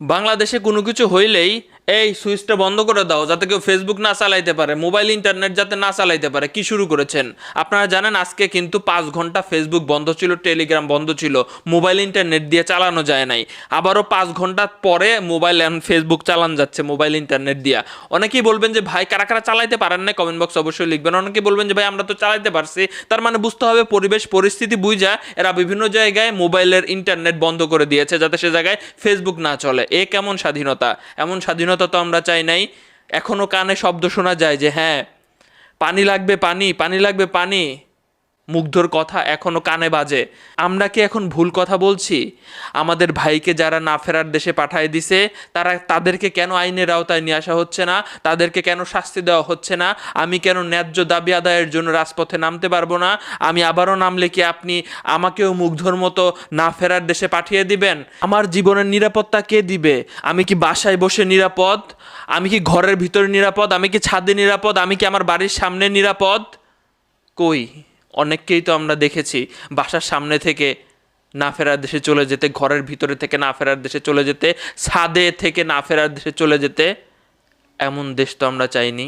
বাংলাদেশে কোনো কিছু হইলেই এই সুইচটা বন্ধ করে দাও যাতে কেউ ফেসবুক না চালাইতে পারে, মোবাইল ইন্টারনেট যাতে না চালাইতে পারে। কি শুরু করেছেন? আপনারা জানেন আজকে কিন্তু পাঁচ ঘণ্টা ফেসবুক বন্ধ ছিল টেলিগ্রাম বন্ধ ছিল, মোবাইল ইন্টারনেট দিয়ে চালানো যায় নাই। আবারও পাঁচ ঘণ্টা পরে মোবাইল এখন ফেসবুক চালান যাচ্ছে, মোবাইল ইন্টারনেট দিয়া। অনেকেই বলবেন যে, ভাই, কারা কারা চালাইতে পারেন না কমেন্ট বক্স অবশ্যই লিখবেন। অনেকেই বলবেন যে, ভাই, আমরা তো চালাইতে পারছি। তার মানে বুঝতে হবে পরিবেশ, পরিস্থিতি বুঝা, এরা বিভিন্ন জায়গায় মোবাইলের ইন্টারনেট বন্ধ করে দিয়েছে যাতে সে জায়গায় ফেসবুক না চলে। এ কেমন স্বাধীনতা? এমন স্বাধীনতা তো আমরা চাই নাই। এখনও কানে শব্দ শোনা যায় যে হ্যাঁ পানি লাগবে পানি পানি লাগবে পানি। মুগ্ধর কথা এখনও কানে বাজে। আমরা কি এখন ভুল কথা বলছি? আমাদের ভাইকে যারা না ফেরার দেশে পাঠায় দিছে, তারা তাদেরকে কেন আইনের আওতায় নিয়ে আসা হচ্ছে না? তাদেরকে কেন শাস্তি দেওয়া হচ্ছে না? আমি কেন ন্যায্য দাবি আদায়ের জন্য রাজপথে নামতে পারব না? আমি আবারও নামলে কি আপনি আমাকেও মুগ্ধর মতো না ফেরার দেশে পাঠিয়ে দিবেন? আমার জীবনের নিরাপত্তা কে দিবে? আমি কি বাসায় বসে নিরাপদ? আমি কি ঘরের ভিতরে নিরাপদ? আমি কি ছাদে নিরাপদ? আমি কি আমার বাড়ির সামনে নিরাপদ? কই? অনেককেই তো আমরা দেখেছি, বাসার সামনে থেকে না ফেরার দেশে চলে যেতে, ঘরের ভিতরে থেকে না ফেরার দেশে চলে যেতে, ছাদে থেকে না ফেরার দেশে চলে যেতে, এমন দেশ তো আমরা চাইনি।